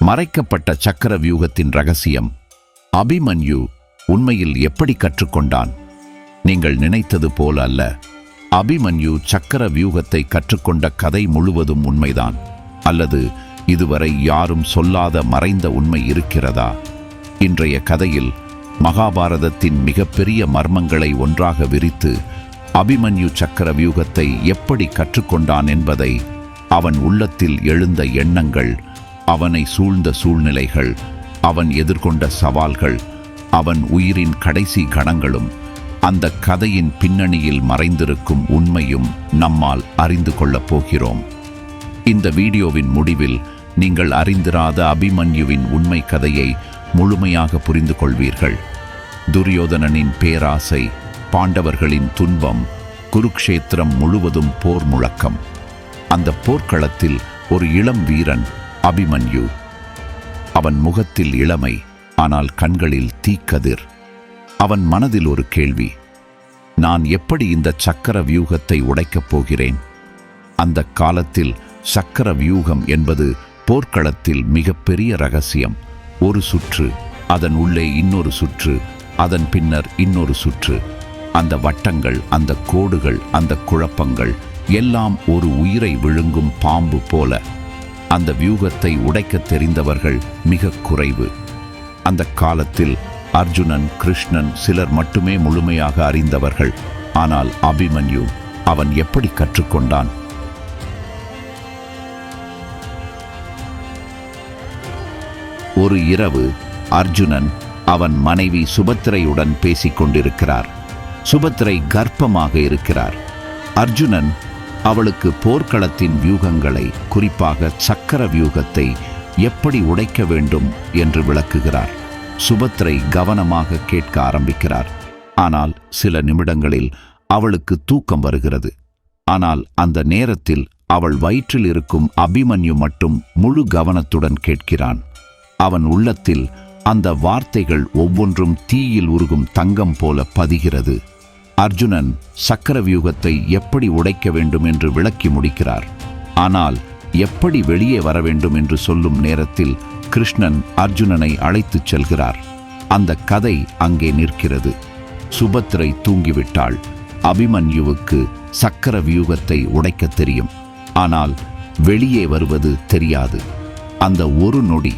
மறைக்கப்பட்ட சக்கர வியூகத்தின் ரகசியம். அபிமன்யு உண்மையில் எப்படி கற்றுக்கொண்டான்? நீங்கள் நினைத்தது போல அல்ல. அபிமன்யு சக்கர வியூகத்தை கற்றுக்கொண்ட கதை முழுவதும் உண்மைதான். அல்லது இதுவரை யாரும் சொல்லாத மறைந்த உண்மை இருக்கிறதா? இன்றைய கதையில் மகாபாரதத்தின் மிகப்பெரிய மர்மங்களை ஒன்றாக விரித்து அபிமன்யு சக்கர வியூகத்தை எப்படி கற்றுக்கொண்டான் என்பதை அவன் உள்ளத்தில் எழுந்த எண்ணங்கள் அவனை சூழ்ந்த சூழ்நிலைகள் அவன் எதிர்கொண்ட சவால்கள் அவன் உயிரின் கடைசி கணங்களும் அந்த கதையின் பின்னணியில் மறைந்திருக்கும் உண்மையும் நம்மால் அறிந்து கொள்ளப் போகிறோம். இந்த வீடியோவின் முடிவில் நீங்கள் அறிந்திராத அபிமன்யுவின் உண்மை கதையை முழுமையாக புரிந்து கொள்வீர்கள். துரியோதனனின் பேராசை பாண்டவர்களின் துன்பம் குருக்ஷேத்திரம் முழுவதும் போர் முழக்கம். அந்த போர்க்களத்தில் ஒரு இளம் வீரன் அபிமன்யு. அவன் முகத்தில் இளமை ஆனால் கண்களில் தீக்கதிர். அவன் மனதில் ஒரு கேள்வி நான் எப்படி இந்த சக்கர வியூகத்தை உடைக்கப் போகிறேன்? அந்த காலத்தில் சக்கர வியூகம் என்பது போர்க்களத்தில் மிகப்பெரிய ரகசியம். ஒரு சுற்று அதன் உள்ளே இன்னொரு சுற்று அதன் பின்னர் இன்னொரு சுற்று. அந்த வட்டங்கள் அந்த கோடுகள் அந்த குழப்பங்கள் எல்லாம் ஒரு உயிரை விழுங்கும் பாம்பு போல. அந்த வியூகத்தை உடைக்க தெரிந்தவர்கள் மிக குறைவு. அந்த காலத்தில் அர்ஜுனன் கிருஷ்ணன் சிலர் மட்டுமே முழுமையாக அறிந்தவர்கள். ஆனால் அபிமன்யு அவன் எப்படி கற்றுக்கொண்டான்? ஒரு இரவு அர்ஜுனன் அவன் மனைவி சுபத்திரையுடன் பேசிக் கொண்டிருக்கிறார் சுபத்திரை கர்ப்பமாக இருக்கிறார். அர்ஜுனன் அவளுக்கு போர்க்களத்தின் வியூகங்களை குறிப்பாக சக்கர வியூகத்தை எப்படி உடைக்க வேண்டும் என்று விளக்குகிறார். சுபத்ரை கவனமாக கேட்க ஆரம்பிக்கிறார். ஆனால் சில நிமிடங்களில் அவளுக்கு தூக்கம் வருகிறது. ஆனால் அந்த நேரத்தில் அவள் வயிற்றில் இருக்கும் அபிமன்யு மட்டும் முழு கவனத்துடன் கேட்கிறான். அவன் உள்ளத்தில் அந்த வார்த்தைகள் ஒவ்வொன்றும் தீயில் உருகும் தங்கம் போல பதிகிறது. அர்ஜுனன் சக்கரவியூகத்தை எப்படி உடைக்க வேண்டும் என்று விளக்கி முடிக்கிறார். ஆனால் எப்படி வெளியே வர வேண்டும் என்று சொல்லும் நேரத்தில் கிருஷ்ணன் அர்ஜுனனை அழைத்துச் செல்கிறார். அந்த கதை அங்கே நிற்கிறது. சுபத்திரை தூங்கிவிட்டாள். அபிமன்யுவுக்கு சக்கர வியூகத்தை உடைக்கத் தெரியும். ஆனால் வெளியே வருவது தெரியாது. அந்த ஒரு நொடி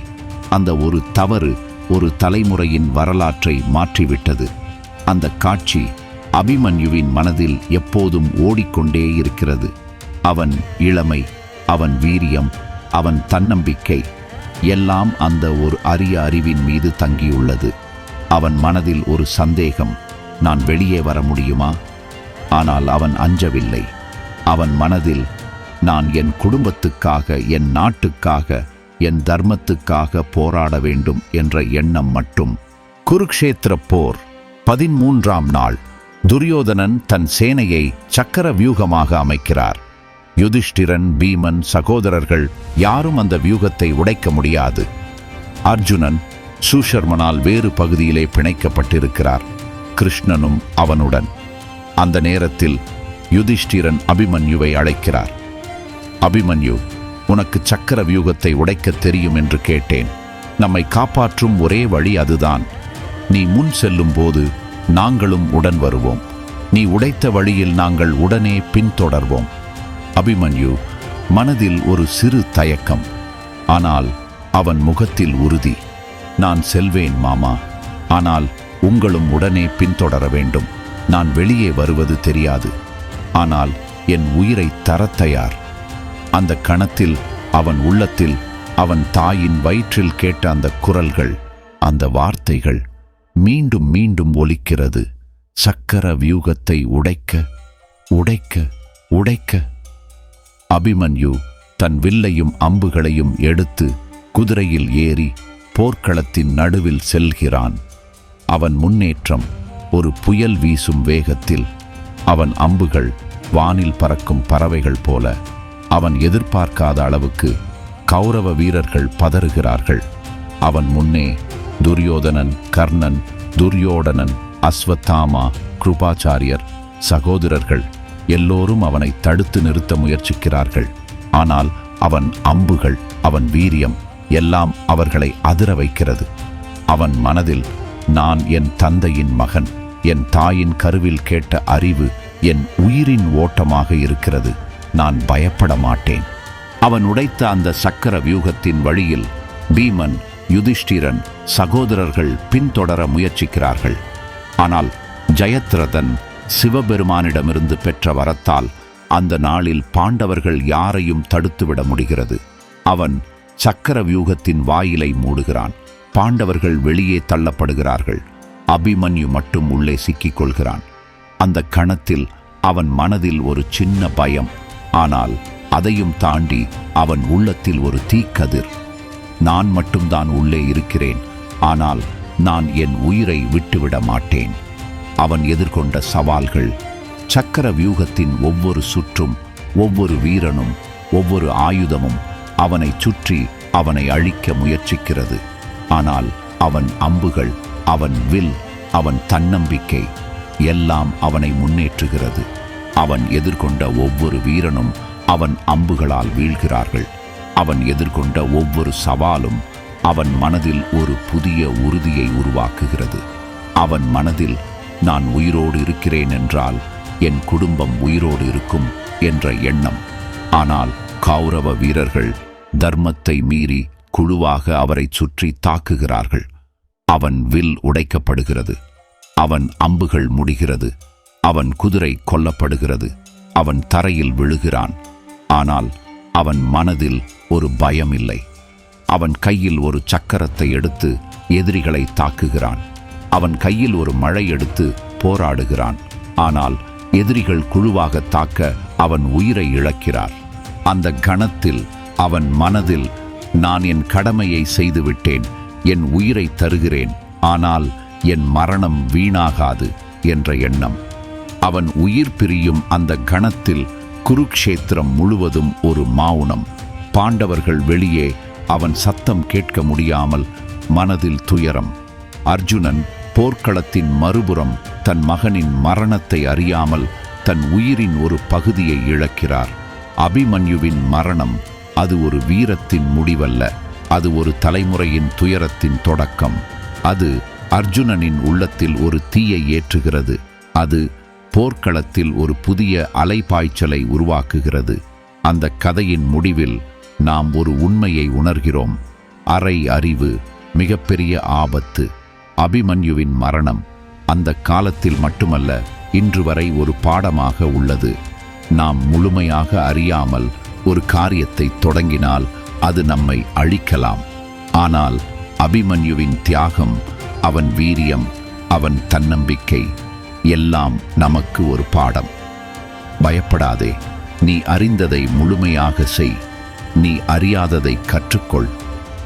அந்த ஒரு தவறு ஒரு தலைமுறையின் வரலாற்றை மாற்றிவிட்டது. அந்த காட்சி அபிமன்யுவின் மனதில் எப்போதும் ஓடிக்கொண்டே இருக்கிறது. அவன் இளமை அவன் வீரியம் அவன் தன்னம்பிக்கை எல்லாம் அந்த ஒரு அரிய அறிவின் மீது தங்கியுள்ளது. அவன் மனதில் ஒரு சந்தேகம் நான் வெளியே வர முடியுமா? ஆனால் அவன் அஞ்சவில்லை. அவன் மனதில் நான் என் குடும்பத்துக்காக என் நாட்டுக்காக என் தர்மத்துக்காக போராட வேண்டும் என்ற எண்ணம் மட்டும். குருக்ஷேத்திர போர் பதிமூன்றாம் நாள். துரியோதனன் தன் சேனையை சக்கர வியூகமாக அமைக்கிறார். யுதிஷ்டிரன் பீமன் சகோதரர்கள் யாரும் அந்த வியூகத்தை உடைக்க முடியாது. அர்ஜுனன் சூஷர்மனால் வேறு பகுதியிலே பிணைக்கப்பட்டிருக்கிறார். கிருஷ்ணனும் அவனுடன். அந்த நேரத்தில் யுதிஷ்டிரன் அபிமன்யுவை அழைக்கிறார். அபிமன்யு உனக்கு சக்கர வியூகத்தை உடைக்கத் தெரியும் என்று கேட்டேன். நம்மை காப்பாற்றும் ஒரே வழி அதுதான். நீ முன் செல்லும் போது நாங்களும் உடன் வருவோம். நீ உடைத்த வழியில் நாங்கள் உடனே பின்தொடர்வோம். அபிமன்யு மனதில் ஒரு சிறு தயக்கம். ஆனால் அவன் முகத்தில் உறுதி. நான் செல்வேன் மாமா. ஆனால் உங்களும் உடனே பின்தொடர வேண்டும். நான் வெளியே வருவது தெரியாது. ஆனால் என் உயிரை தரத் தயார் அந்த கணத்தில் அவன் உள்ளத்தில் அவன் தாயின் வயிற்றில் கேட்ட அந்த குரல்கள் அந்த வார்த்தைகள் மீண்டும் மீண்டும் ஒலிக்கிறது. சக்கர வியூகத்தை உடைக்க உடைக்க உடைக்க. அபிமன்யு தன் வில்லையும் அம்புகளையும் எடுத்து குதிரையில் ஏறி போர்க்களத்தின் நடுவில் செல்கிறான். அவன் முன்னேற்றம் ஒரு புயல் வீசும் வேகத்தில் அவன் அம்புகள் வானில் பறக்கும் பறவைகள் போல அவன் எதிர்பார்க்காத அளவுக்கு கௌரவ வீரர்கள் பதறுகிறார்கள். அவன் முன்னே துரியோதனன் கர்ணன் துரியோடனன் அஸ்வத்தாமா கிருபாச்சாரியர் சகோதரர்கள் எல்லோரும் அவனை தடுத்து நிறுத்த முயற்சிக்கிறார்கள். ஆனால் அவன் அம்புகள் அவன் வீரியம் எல்லாம் அவர்களை அதிர வைக்கிறது. அவன் மனதில் நான் என் தந்தையின் மகன் என் தாயின் கருவில் கேட்ட அறிவு என் உயிரின் ஓட்டமாக இருக்கிறது நான் பயப்பட மாட்டேன். அவன் உடைத்த அந்த சக்கர வியூகத்தின் வழியில் பீமன் யுதிஷ்டிரன் சகோதரர்கள் பின்தொடர முயற்சிக்கிறார்கள். ஆனால் ஜெயத்ரதன் சிவபெருமானிடமிருந்து பெற்ற வரத்தால் அந்த நாளில் பாண்டவர்கள் யாரையும் தடுத்துவிட முடிகிறது. அவன் சக்கர வியூகத்தின் வாயிலை மூடுகிறான். பாண்டவர்கள் வெளியே தள்ளப்படுகிறார்கள். அபிமன்யு மட்டும் உள்ளே சிக்கிக் கொள்கிறான் அந்த கணத்தில் அவன் மனதில் ஒரு சின்ன பயம். ஆனால் அதையும் தாண்டி அவன் உள்ளத்தில் ஒரு தீக்கதிர். நான் மட்டும்தான் உள்ளே இருக்கிறேன். ஆனால் நான் என் உயிரை விட்டுவிட மாட்டேன். அவன் எதிர்கொண்ட சவால்கள் சக்கர வியூகத்தின் ஒவ்வொரு சுற்றும் ஒவ்வொரு வீரனும் ஒவ்வொரு ஆயுதமும் அவனை சுற்றி அவனை அழிக்க முயற்சிக்கிறது. ஆனால் அவன் அம்புகள் அவன் வில் அவன் தன்னம்பிக்கை எல்லாம் அவனை முன்னேற்றுகிறது. அவன் எதிர்கொண்ட ஒவ்வொரு வீரனும் அவன் அம்புகளால் வீழ்கிறார்கள். அவன் எதிர்கொண்ட ஒவ்வொரு சவாலும் அவன் மனதில் ஒரு புதிய உறுதியை உருவாக்குகிறது. அவன் மனதில் நான் உயிரோடு இருக்கிறேன் என்றால் என் குடும்பம் உயிரோடு இருக்கும் என்ற எண்ணம். ஆனால் கௌரவ வீரர்கள் தர்மத்தை மீறி குழுவாக அவரைச் சுற்றி தாக்குகிறார்கள். அவன் வில் உடைக்கப்படுகிறது. அவன் அம்புகள் முடிகிறது. அவன் குதிரை கொல்லப்படுகிறது. அவன் தரையில் விழுகிறான். ஆனால் அவன் மனதில் ஒரு பயம் இல்லை அவன் கையில் ஒரு சக்கரத்தை எடுத்து எதிரிகளை தாக்குகிறான். அவன் கையில் ஒரு மழை எடுத்து போராடுகிறான். ஆனால் எதிரிகள் குழுவாக தாக்க அவன் உயிரை இழக்கிறார். அந்த கணத்தில் அவன் மனதில் நான் என் கடமையை செய்துவிட்டேன் என் உயிரை தருகிறேன் ஆனால் என் மரணம் வீணாகாது என்ற எண்ணம். அவன் உயிர் பிரியும் அந்த கணத்தில் குருக்ஷேத்திரம் முழுவதும் ஒரு மௌனம் பாண்டவர்கள் வெளியே அவன் சத்தம் கேட்க முடியாமல் மனதில் துயரம். அர்ஜுனன் போர்க்களத்தின் மறுபுறம் தன் மகனின் மரணத்தை அறியாமல் தன் உயிரின் ஒரு பகுதியை இழக்கிறார். அபிமன்யுவின் மரணம் அது ஒரு வீரத்தின் முடிவல்ல. அது ஒரு தலைமுறையின் துயரத்தின் தொடக்கம். அது அர்ஜுனனின் உள்ளத்தில் ஒரு தீயை ஏற்றுகிறது. அது போர்க்களத்தில் ஒரு புதிய அலைபாய்ச்சலை உருவாக்குகிறது. அந்த கதையின் முடிவில் நாம் ஒரு உண்மையை உணர்கிறோம். அரை அறிவு மிகப்பெரிய ஆபத்து அபிமன்யுவின் மரணம் அந்த காலத்தில் மட்டுமல்ல இன்று வரை ஒரு பாடமாக உள்ளது. நாம் முழுமையாக அறியாமல் ஒரு காரியத்தை தொடங்கினால் அது நம்மை அழிக்கலாம். ஆனால் அபிமன்யுவின் தியாகம் அவன் வீரியம் அவன் தன்னம்பிக்கை எல்லாம் நமக்கு ஒரு பாடம். பயப்படாதே நீ அறிந்ததை முழுமையாக செய். நீ அறியாததை கற்றுக்கொள்.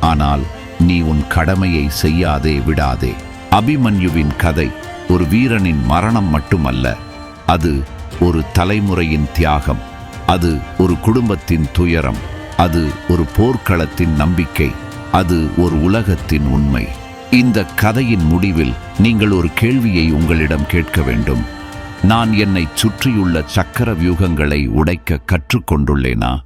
ஆனால் நீ உன் கடமையை செய்யாதே விடாதே. அபிமன்யுவின் கதை ஒரு வீரனின் மரணம் மட்டுமல்ல அது ஒரு தலைமுறையின் தியாகம். அது ஒரு குடும்பத்தின் துயரம். அது ஒரு போர்க்களத்தின் நம்பிக்கை. அது ஒரு உலகத்தின் உண்மை. இந்த கதையின் முடிவில் நீங்கள் ஒரு கேள்வியை உங்களிடம் கேட்க வேண்டும். நான் என்னை சுற்றியுள்ள சக்கர வியூகங்களை உடைக்க கற்றுக்கொண்டுள்ளேனா?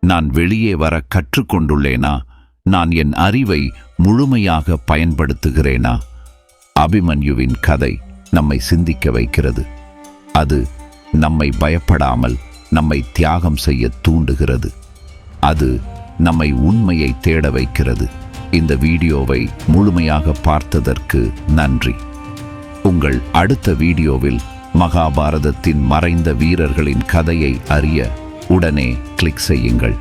நான் வெளியே வர கற்றுக்கொண்டுள்ளேனா? நான் என் அறிவை முழுமையாக பயன்படுத்துகிறேனா? அபிமன்யுவின் கதை நம்மை சிந்திக்க வைக்கிறது. அது நம்மை பயப்படாமல் நம்மை தியாகம் செய்ய தூண்டுகிறது. அது நம்மை உண்மையை தேட வைக்கிறது. இந்த வீடியோவை முழுமையாக பார்த்ததற்கு நன்றி. உங்கள் அடுத்த வீடியோவில் மகாபாரதத்தின் மறைந்த வீரர்களின் கதையை அறிய உடனே கிளிக் செய்யுங்கள்.